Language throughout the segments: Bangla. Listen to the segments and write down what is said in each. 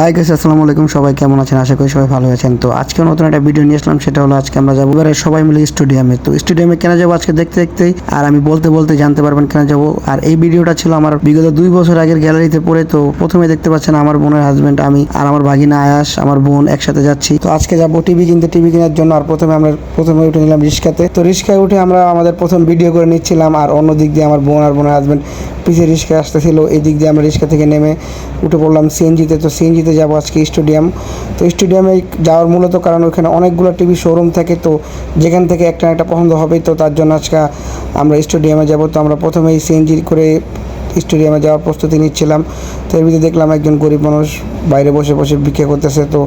হাই গাইস আসসালামু আলাইকুম। সবাই কেমন আছেন? আশা করি সবাই ভালো আছেন। তো আজকে নতুন একটা ভিডিও নিয়ে আসলাম। সেটা হলো আজকে আমরা যাব এবারে সবাই মিলে স্টেডিয়ামে তো স্টেডিয়ামে কেন যাব আজকে দেখতে দেখতেই আর আমি বলতে বলতে জানতে পারবেন কেন যাব। আর এই ভিডিওটা ছিল আমার বিগত দুই বছর আগের গ্যালারিতে পড়ে। তো প্রথমে দেখতে পাচ্ছেন আমার বোনের হাজবেন্ড আমি আর আমার ভাগিনা আয়াস, আমার বোন একসাথে যাচ্ছি। তো আজকে যাব টিভি কিনতে টিভি কেনার জন্য। আর প্রথমে আমরা, প্রথমে উঠে নিলাম রিক্সাতে তো রিক্সায় উঠে আমরা আমাদের প্রথম ভিডিও করে নিচ্ছিলাম। আর অন্য দিক দিয়ে আমার বোন আর বোনের হাজবেন্ড পিছিয়ে রিক্সা আসতেছিল এই দিক দিয়ে আমরা রিক্সা থেকে নেমে উঠে পড়লাম সিএনজিতে। তো সিএনজিতে যাব আজকে স্টেডিয়াম। তো স্টেডিয়ামে যাওয়ার মূলত কারণ ওখানে অনেকগুলো টিভি শোরুম থাকে, তো যেখান থেকে একটা একটা পছন্দ হবে তো তার জন্য আজকে আমরা স্টেডিয়ামে যাব। তো আমরা প্রথমেই সিএনজি করে স্টেডিয়ামে যাওয়ার প্রস্তুতি নিচ্ছিলাম। তো এর ভিতরে দেখলাম একজন গরিব মানুষ বাইরে বসে বসে ভিক্ষা করতেছে। তো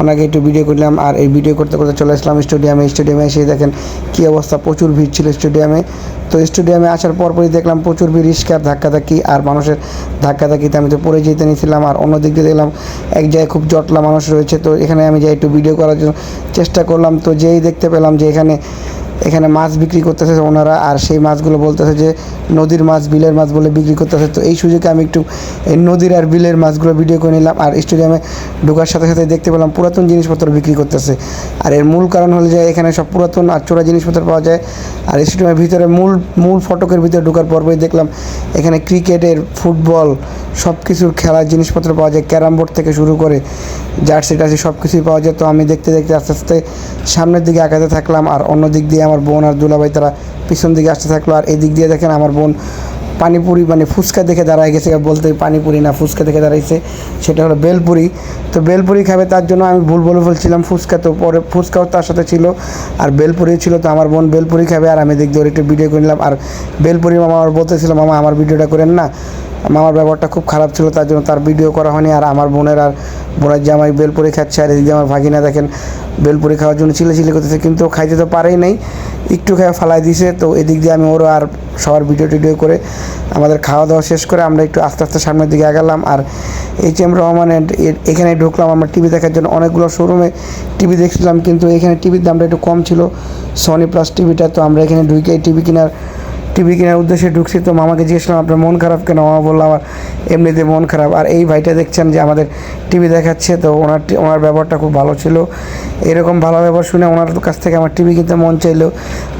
ওনাকে একটু ভিডিও করলাম আর এই ভিডিও করতে করতে চলে আসলাম স্টেডিয়ামে। স্টেডিয়ামে এসে দেখেন কী অবস্থা, প্রচুর ভিড় ছিল স্টেডিয়ামে। তো স্টেডিয়ামে আসার পরপরই দেখলাম প্রচুর ভিড় রিস্কার ধাক্কাধাক্কি আর মানুষের ধাক্কাধাক্কিতে আমি তো পড়ে যেতে নিয়েছিলাম আর অন্য দিক দিয়ে দেখলাম এক জায়গায় খুব জটলা মানুষ রয়েছে। তো এখানে আমি যাই একটু ভিডিও করার জন্য চেষ্টা করলাম। তো যেই দেখতে পেলাম যে এখানে এখানে মাছ বিক্রি করতেছে ওনারা, আর সেই মাছগুলো বলতেছে যে নদীর মাছ, বিলের মাছ বলে বিক্রি করতেছে। তো এই সুযোগে আমি একটু এই নদীর আর বিলের মাছগুলো ভিডিও করে নিলাম, আর স্টেডিয়ামে ঢোকার সাথে সাথে দেখতে পেলাম পুরাতন জিনিসপত্র বিক্রি করতেছে। আর এর মূল কারণ হলো যে এখানে সব পুরাতন আর চোরা জিনিসপত্র পাওয়া যায়, আর স্টেডিয়ামের ভিতরে মূল মূল ফটকের ভিতরে ঢোকার পরপরই দেখলাম। এখানে ক্রিকেটের, ফুটবল সব কিছুর খেলার জিনিসপত্র পাওয়া যায়, ক্যারাম বোর্ড থেকে শুরু করে জার্সি টার্সি সব কিছুই পাওয়া যায়। তো আমি দেখতে দেখতে আস্তে আস্তে সামনের দিকে আগাতে থাকলাম, আর অন্য দিক দিয়ে আমার বোন আর দুলাভাই তারা পিছন দিকে আসতে থাকল। আর এই দিক দিয়ে দেখেন আমার বোন পানিপুরি মানে ফুচকা দেখে দাঁড়ায় গেছে। বলতে পানিপুরি না, ফুচকা দেখে দাঁড়াইছে। সেটা হলো বেলপুরি। তো বেলপুরি খাবে তার জন্য আমি ভুল বলে ফেলছিলাম ফুচকা তো পরে, ফুচকাও তার সাথে ছিল। আর বেলপুরি ছিল, তো আমার বোন বেলপুরি খাবে। আর আমি দিয়ে ওর একটু ভিডিও করে নিলাম। আর বেলপুরি মামা আমার বলতেছিল, মামা, আমার ভিডিওটা করেন না। মামার ব্যবহারটা খুব খারাপ ছিল, তার জন্য তার ভিডিও করা হয়নি। আর আমার বোনের আর বোনের জামাই বেলপুরি খাচ্ছে, আর এদিকে আমার ভাগিনা দেখেন বেলপুরি খাওয়ার জন্য চিলে করতেছে, কিন্তু খাইতে তো পারেই নাই। একটু খেয়ে ফালাই দিছে, তো এদিক দিয়ে আমি ওরও আর সবার ভিডিও টিডিও করে আমাদের খাওয়া দাওয়া শেষ করে আমরা একটু আস্তে আস্তে সামনের দিকে আগালাম। আর এইচ এম রহমানের এখানে ঢুকলাম আমরা টিভি দেখার জন্য। অনেকগুলো শোরুমে টিভি দেখছিলাম, কিন্তু এখানে টিভির দামটা একটু কম ছিল। সনি প্লাস টিভিটা তো আমরা এখানে ঢুকে টিভি কেনার টিভি কেনার উদ্দেশ্যে ঢুকছি। তো মামাকে জিজ্ঞেস করলাম, আপনার মন খারাপ কেন? মামা বলল, আমার এমনিতে মন খারাপ। আর এই ভাইটা দেখছেন যে আমাদের টিভি দেখাচ্ছে, তো ওনার ওনার ব্যবহারটা খুব ভালো ছিল। এরকম ভালো ব্যবহার শুনে ওনার কাছ থেকে আমার টিভি কিনতে মন চাইলো।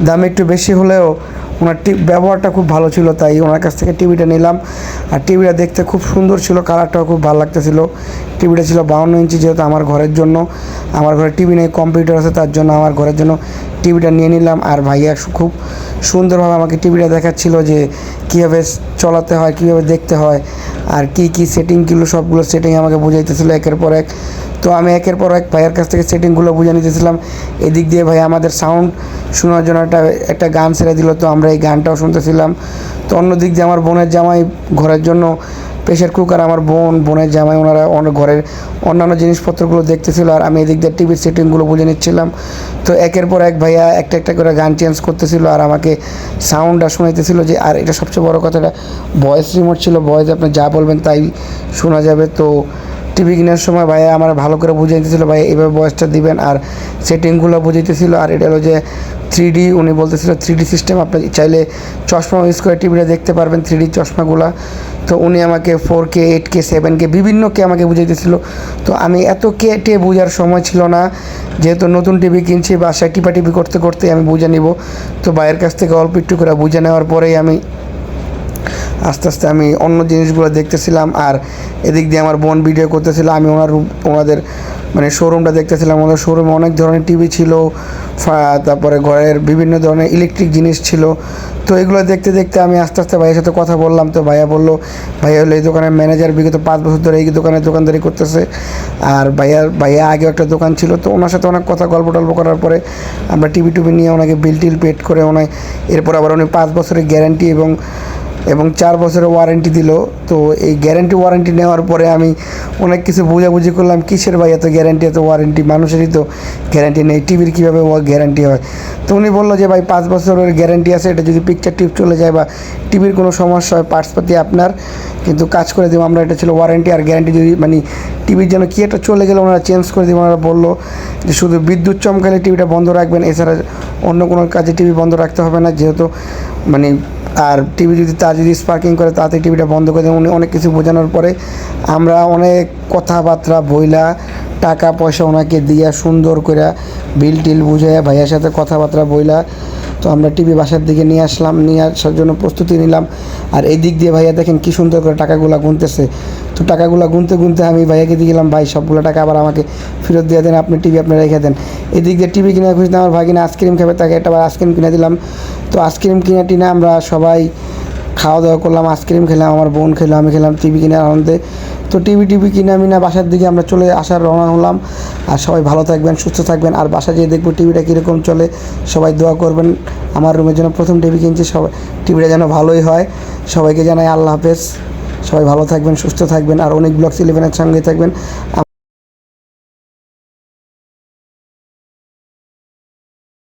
দাম একটু বেশি হলেও ওনার টি ব্যবহারটা খুব ভালো ছিল, তাই ওনার কাছ থেকে টিভিটা নিলাম। আর টিভিটা দেখতে খুব সুন্দর ছিল, কালারটাও খুব ভালো লাগতেছিল। টিভিটা ছিল বাউন্ন ইঞ্চি যেহেতু আমার ঘরের জন্য। আমার ঘরে টিভি নেই, কম্পিউটার আছে, তার জন্য আমার ঘরের জন্য টিভিটা নিয়ে নিলাম। আর ভাইয়া খুব সুন্দরভাবে আমাকে টিভিটা দেখাচ্ছিল যে কীভাবে চলাতে হয়, কীভাবে দেখতে হয়, আর কি কি সেটিংগুলো, সবগুলো সেটিং আমাকে বুঝাইতেছিল একের পর এক। তো আমি একের পর এক ভাইয়ের কাছ থেকে সেটিংগুলো বুঝে নিতেছিলাম। এদিক দিয়ে ভাই আমাদের সাউন্ড শোনার জন্য একটা একটা গান ছেড়ে দিল, তো আমরা এই গানটাও শুনতেছিলাম। তো অন্য দিক দিয়ে আমার বোনের জামাই ঘরের জন্য প্রেশার কুকার আমার বোন, বোনের জামাই, ওনারা অনেক ঘরের অন্যান্য জিনিসপত্রগুলো দেখতেছিল, আর আমি এদিক দিয়ে টিভির সেটিংগুলো বুঝে নিচ্ছিলাম। তো একের পর এক ভাইয়া একটা একটা করে গান চেঞ্জ করতেছিল, আর আমাকে সাউন্ডটা শোনাইতেছিল যে, আর এটা সবচেয়ে বড় কথাটা ভয়েস রিমোট ছিল ভয়েস আপনি যা বলবেন তাই শোনা যাবে। তো টিভি কেনার সময় ভাইয়া আমার ভালো করে বুঝিয়ে দিতেছিল ভাই এভাবে বয়সটা দিবেন আর সেটিংগুলো বুঝাইতেছিল আর এটা হলো যে থ্রি ডি উনি বলতেছিল থ্রি ডি সিস্টেম আপনি চাইলে চশমা ইউজ করে টিভিটা দেখতে পারবেন থ্রি ডি চশমাগুলো। তো উনি আমাকে four K eight K seven K বিভিন্ন কে আমাকে বুঝাইতেছিল। তো আমি এত কে টে বোঝার সময় ছিল না, যেহেতু নতুন টিভি কিনছি, বাসায় টিপা টিপি করতে করতে আমি বুঝে নিব। তো ভাইয়ের কাছ থেকে অল্প একটু করে বুঝে নেওয়ার পরেই আমি আস্তে আস্তে আমি অন্য জিনিসগুলো দেখতেছিলাম আর এদিক দিয়ে আমার বোন ভিডিও করতেছিল, আমি ওনার ওনাদের মানে শোরুমটা দেখতেছিলাম। ওনাদের শোরুমে অনেক ধরনের টিভি ছিল তারপরে ঘরের বিভিন্ন ধরনের ইলেকট্রিক জিনিস ছিল। তো এগুলো দেখতে দেখতে আমি আস্তে আস্তে ভাইয়ের সাথে কথা বললাম, তো ভাইয়া বলল, ভাইয়া হলো এই দোকানের ম্যানেজার বিগত পাঁচ বছর ধরে এই দোকানে দোকানদারি করতেছে। আর ভাইয়ার ভাইয়া আগেও একটা দোকান ছিল, তো ওনার সাথে অনেক কথা, গল্প টল্প করার পরে আমরা টিভি টুভি নিয়ে ওনাকে বিল টিল পেড করে ওনায়, এরপর আবার উনি পাঁচ বছরের গ্যারান্টি এবং এবং চার বছরের ওয়ারেন্টি দিল। তো এই গ্যারেন্টি ওয়ারেন্টি নেওয়ার পরে আমি অনেক কিছু বোঝাবুঝি করলাম, কিসের ভাই এত গ্যারেন্টি এত ওয়ারেন্টি মানুষেরই তো গ্যারেন্টি নেই টিভির কীভাবে গ্যারেন্টি হয়? তো উনি বলল যে, ভাই, পাঁচ বছরের গ্যারেন্টি আছে, এটা যদি পিকচার টিপ চলে যায় বা টিভির কোনো সমস্যা হয় পার্টসপাতি আপনার, কিন্তু কাজ করে দেবো, আমরা এটা ছিল ওয়ারেন্টি আর গ্যারেন্টি যদি মানে টিভির যেন কী একটা চলে গেলে, ওনারা চেঞ্জ করে দেবো, ওনারা বলল যে, শুধু বিদ্যুৎ চমকালে টিভিটা বন্ধ রাখবেন, এছাড়া অন্য কোনো কাজে টিভি বন্ধ রাখতে হবে না, যেহেতু মানে আর টিভি যদি তার যদি স্পার্কিং করে, তাতে টিভিটা বন্ধ করে দেয়। উনি অনেক কিছু বোঝানোর পরে আমরা অনেক কথাবার্তা বইলা টাকা পয়সা ওনাকে দিয়া সুন্দর করে বিল টিল বুঝাইয়া ভাইয়ার সাথে কথাবার্তা বইলা তো আমরা টিভি বাসার দিকে নিয়ে আসলাম, নিয়ে আসার জন্য প্রস্তুতি নিলাম। আর এই দিক দিয়ে ভাইয়া দেখেন কী সুন্দর করে টাকাগুলো গুনতেছে। তো টাকাগুলো গুনতে গুনতে আমি ভাইয়াকে দিয়ে গেলাম ভাই, সবগুলো টাকা আবার আমাকে ফেরত দিয়ে দেন, আপনি টিভি আপনি রেখে দেন। এদিক দিয়ে টিভি কিনে খুঁজতে আমার ভাগিনা আইসক্রিম খাবে, তাকে একটা আইসক্রিম কিনে দিলাম। তো আইসক্রিম কিনে টিনে আমরা সবাই খাওয়া দাওয়া করলাম আইসক্রিম খেলাম, আমার বোন খেলাম আমি খেলাম টিভি কিনে আনন্দে। তো টিভি টিভি কিনে আমি না বাসার দিকে আমরা চলে আসার রওনা হলাম। আর সবাই ভালো থাকবেন, সুস্থ থাকবেন, আর বাসা যেয়ে দেখব টিভিটা কীরকম চলে। সবাই দোয়া করবেন, আমার রুমের জন্য প্রথম টিভি কিনছি, সবাই টিভিটা যেন ভালোই হয়। সবাইকে জানাই আল্লাহ হাফেজ। সবাই ভালো থাকবেন, সুস্থ থাকবেন, আর অনেক ব্লগস ইলেভেনের সঙ্গে থাকবেন।